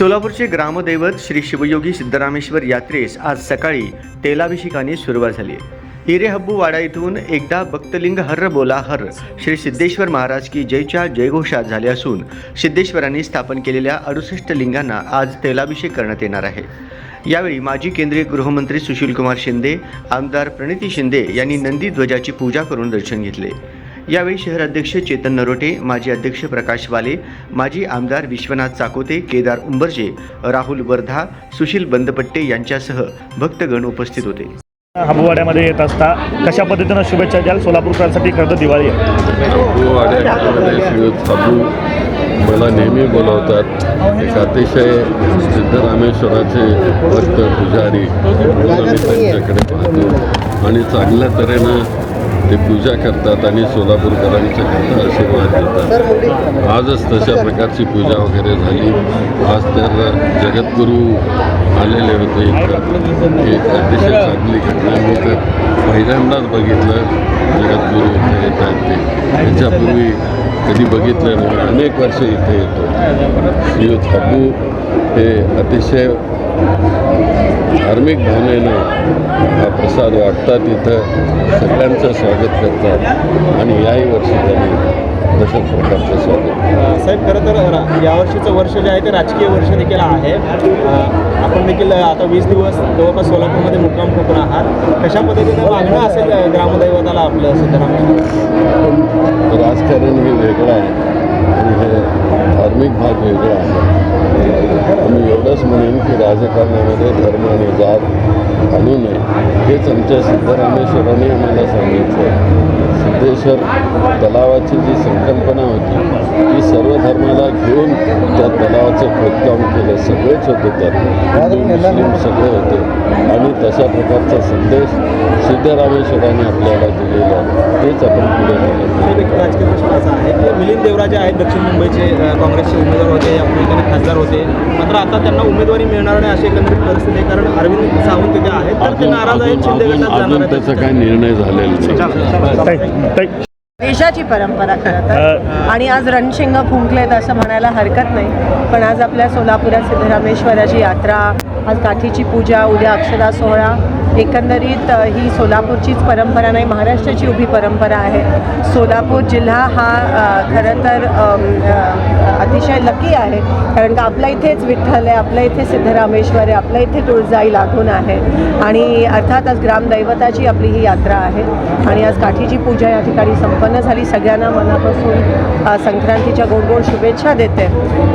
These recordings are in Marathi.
सोलापूरचे ग्रामदैवत श्री शिवयोगी सिद्धरामेश्वर यात्रेस आज सकाळी तेलाभिषेकाने सुरुवात झाली. हिरे हब्बू वाडा येथून एकदा भक्तलिंग हर्र बोला हर श्री सिद्धेश्वर महाराज की जयच्या जयघोषात झाले असून सिद्धेश्वरांनी स्थापन केलेल्या अडुसष्ट लिंगांना आज तेलाभिषेक करण्यात येणार आहे. यावेळी माजी केंद्रीय गृहमंत्री सुशीलकुमार शिंदे आमदार प्रणिती शिंदे यांनी नंदी ध्वजाची पूजा करून दर्शन घेतले. यावेळी शहर अध्यक्ष चेतन नरोटे माजी अध्यक्ष प्रकाश वाले माजी आमदार विश्वनाथ चाकोते केदार उंबर्जे राहुल वर्धा सुशील बंदपट्टे यांच्यासह भक्तगण उपस्थित होते. हबुवाड्यामध्ये येत असता कशा पद्धतीनं शुभेच्छा द्याल? सोलापूरकरांसाठी खरं दिवाळी आहे. मला नेहमी बोलवतात. एक अतिशय सिद्धरामेश्वराचे भक्त पुजारी म्हणून आम्ही त्यांच्याकडे पाहतो. आणि चांगल्या तऱ्हेनं ते पूजा करतात आणि सोलापूरकरांच्या करता आशीर्वाद देतात. आजच तशा प्रकारची पूजा वगैरे झाली. आज तर जगद्गुरू आलेले होते. एक अतिशय चांगली घटना. मी तर पहिल्यांदाच बघितलं. जगद्गुरू इथे येत आहेत ते. त्याच्यापूर्वी कधी बघितलं नाही अनेक वर्ष इथे येतो. श्रीयुत हब्बू हे अतिशय धार्मिक भावनेनं हा प्रसाद वाटतात. इथं सगळ्यांचं स्वागत करतात. आणि याही वर्षी त्यांनी तशाच प्रकारचं स्वागत. साहेब खरं तर यावर्षीचं वर्ष जे आहे ते राजकीय वर्ष देखील आहे. आपण देखील आता वीस दिवस जवळपास सोलापूरमध्ये मुक्काम ठोकून आहात. कशा पद्धतीनं मागणं असेल ग्रामदैवताला आपलं सिद्धरामेश्वर राजकारण हे वेगळं आहे आणि हे धार्मिक भाग वेगळा आहे. आम्ही एवढंच म्हणेन की राजकारणामध्ये धर्म आणि जात आणू नये हेच आमच्या सिद्धरामेश्वराने आम्हाला सांगितलं. सिद्धेश्वर तलावाची जी संकल्पना होती ती सर्व धर्माला घेऊन त्या तलावाचं खोदकाम केलं. सगळेच होते त्यात. मुस्लिम सगळे होते. आणि तशा प्रकारचा संदेश सिद्धरामेश्वरांनी आपल्याला दिलेला तेच आपण पुढे एक राजकीय प्रश्न असा आहे की मिलिंद देवराजे आहेत दक्षिण मुंबईचे काँग्रेसचे उमेदवार होते या खासदार होते. मात्र आता त्यांना उमेदवारी मिळणार नाही अशी एकंदरीत परिस्थिती आहे. कारण अरविंद सावंत तिथे आहेत तर ते अजून नाराज आहेत अजून शिंदे अजून गटात अजून जाणार त्याचा काही निर्णय झालेला नाही. ताई- ताई, देशाची परंपरा खरं तर. आणि आज रणशिंग फुंकलेत असं म्हणायला हरकत नाही. पण आज आपल्या सोलापुरात सिद्धरामेश्वराची यात्रा आज काठीची पूजा उद्या अक्षदा सोहळा. एकंदरीत ही सोलापूरचीच परंपरा नाही महाराष्ट्राची उभी परंपरा आहे. सोलापूर जिल्हा हा खरं तर अतिशय लकी आहे. कारण का आपल्या इथेच विठ्ठल आहे आपल्या इथे सिद्धरामेश्वर आहे आपल्या इथे तुळजाई लागून आहे. आणि अर्थात आज ग्रामदैवताची आपली ही यात्रा आहे. आणि आज काठीची पूजा या ठिकाणी संपन्न झाली. सगळ्यांना मनापासून संक्रांतीच्या गोड गोड शुभेच्छा देते.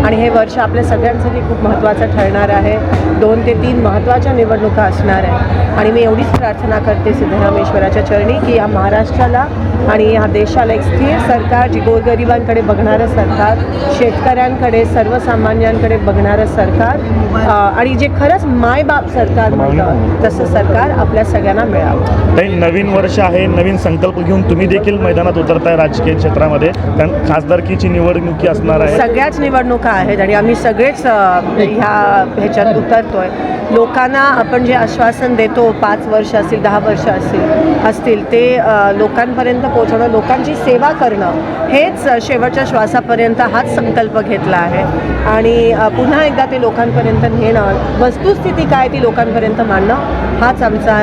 आणि हे वर्ष आपल्या सगळ्यांसाठी खूप महत्त्वाचं ठरणार आहे. दोन ते तीन महत्त्वाच्या निवडणुका असणार आहे आणि मी एवढीच प्रार्थना करते सिद्धरामेश्वराच्या चरणी की या महाराष्ट्राला आणि या देशाला एक स्थिर सरकार जी गोरगरिबांकडे बघणारं सरकार शेतकऱ्यांकडे सर्वसामान्यांकडे बघणारं सरकार आणि जे खरंच मायबाप सरकार म्हणतं तसं सरकार आपल्या सगळ्यांना मिळावं. ताई नवीन वर्ष आहे नवीन संकल्प घेऊन तुम्ही देखील मैदानात उतरताय राजकीय क्षेत्रामध्ये. कारण खासदारकीची निवडणुकी असणार आहे. सगळ्याच निवडणुका आहेत आणि आम्ही सगळेच ह्या ह्याच्यात उतरतोय. लोकांना आपण जे आश्वासन देतो पाच वर्ष असतील दहा वर्ष असतील असतील ते लोकांपर्यंत पोहोचवणं लोकांची सेवा करणं हेच शेवटच्या श्वासापर्यंत हाच संकल्प घेतला आहे. आणि पुन्हा एकदा ते लोकांपर्यंत नेणं वस्तुस्थिती काय ती लोकांपर्यंत मांडणं हाच आमचा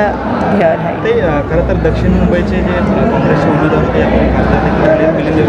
ध्येय आहे. ते खरं तर दक्षिण मुंबईचे जे काँग्रेसचे उमेदवार होते आपण खासदार मिलिंद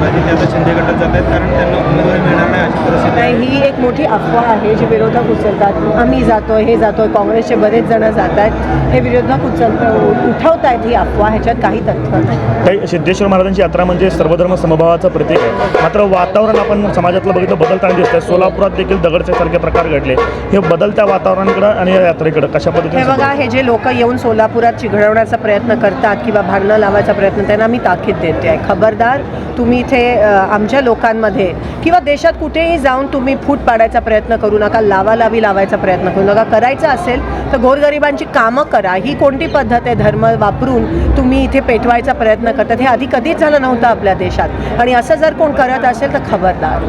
शिंदे गटात जात आहेत कारण त्यांना उमेदवारी मिळणार नाही अशी परिस्थिती ही मोठी अफवा आहे जी विरोधक उचलतात. आम्ही जातोय हे जातोय काँग्रेसचे बरेच जण जात आहेत हे विरोधक उचलत उठवत आहेत ही अफवा ह्याच्यात काही तथ्य नाही. सिद्धेश्वर महाराजांची यात्रा म्हणजे सर्वधर्म समभावाचं प्रतीक आहे. मात्र वातावरण आपण समाजातलं बघितलं बदलताना दिसतंय. सोलापुरात देखील दगडचे प्रकार घडले. हे बदलत्या वातावरणाकडं आणि या यात्रेकडं कशा हे पद्धतीने बघा हे जे लोक येऊन सोलापुरात चिघळवण्याचा प्रयत्न करतात किंवा भांडणं लावायचा प्रयत्न त्यांना मी ताकीद देते. आहे खबरदार तुम्ही इथे आमच्या लोकांमध्ये किंवा देशात कुठेही जाऊन तुम्ही फूट पाडायचा प्रयत्न करू नका लावालावी लावायचा प्रयत्न करू नका. करायचा असेल तर गोरगरिबांची कामं करा. ही कोणती पद्धत आहे? धर्म वापरून तुम्ही इथे पेटवायचा प्रयत्न करतात. हे आधी कधीच झालं नव्हतं आपल्या देशात. आणि असं जर कोण करत असेल तर खबरदार.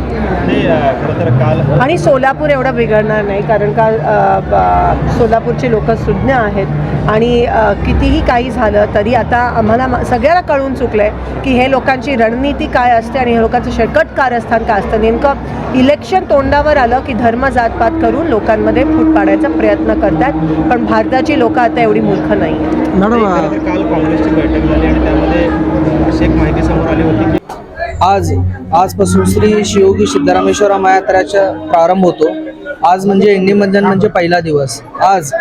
आणि सोलापूर एवढं बिघडणार नाही कारण का सोलापूरचे लोक सुज्ञ आहेत. आणि कितीही काही झालं तरी आता आम्हाला सगळ्याला कळून चुकलं आहे की हे लोकांची रणनीती काय असते आणि हे लोकांचं शेकट कारस्थान काय असतं. नेमकं इलेक्शन तोंडावर आलं की धर्म जातपात करून लोकांमध्ये फूट पाडायचा प्रयत्न करतात. पण भारताची लोकं आता एवढी मूर्ख नाही आहेत मॅडम काल काँग्रेसची बैठक झाली आणि त्यामध्ये अशी एक माहिती समोर आली होती की आज आजपासून श्री शिवयोगी सिद्धरामेश्वर महायात्राचा प्रारंभ होतो. आज म्हणजे इंडिमंजन म्हणजे पहिला दिवस. आज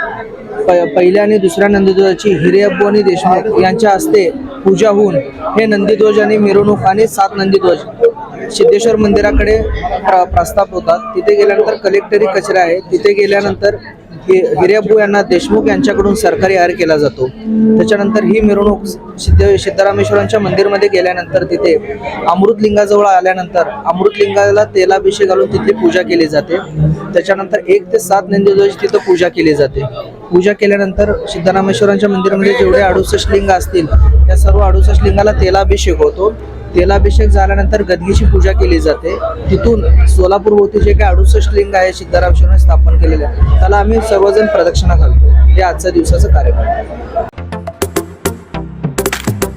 प पहिल्या आणि दुसऱ्या नंदीध्वजाची हिरेअब्बू आणि देशमुख यांच्या हस्ते पूजा होऊन हे नंदीध्वज आणि मिरवणूक आणि सात नंदीध्वज सिद्धेश्वर मंदिराकडे प्र प्रस्ताप होतात. तिथे गेल्यानंतर कलेक्टरी कचरा आहे. तिथे गेल्यानंतर हि यांना देशमुख यांच्याकडून सरकारी हार केला जातो. त्याच्यानंतर ही मिरवणूक सिद्ध सिद्धरामेश्वरांच्या मंदिरमध्ये गेल्यानंतर तिथे अमृतलिंगाजवळ आल्यानंतर अमृतलिंगाला तेलाभिषेक घालून तिथली पूजा केली जाते. त्याच्यानंतर एक ते सात नंदीध्वज तिथं पूजा केली जाते. पूजा केल्यानंतर सिद्धरामेश्वरांच्या मंदिरामध्ये जेवढे अडुसष्ट लिंग असतील त्या सर्व अडुसष्ट लिंगाला तेलाभिषेक होतो. तेलाभिषेक झाल्यानंतर गदगीची पूजा केली जाते. तिथून सोलापूर भोवती जे काही अडुसष्ट लिंग आहे सिद्धरामेश्वरांनी स्थापन केलेले आहे त्याला आम्ही सर्वजण प्रदक्षिणा घालतो. हे आजच्या दिवसाचं कार्यक्रम आहे.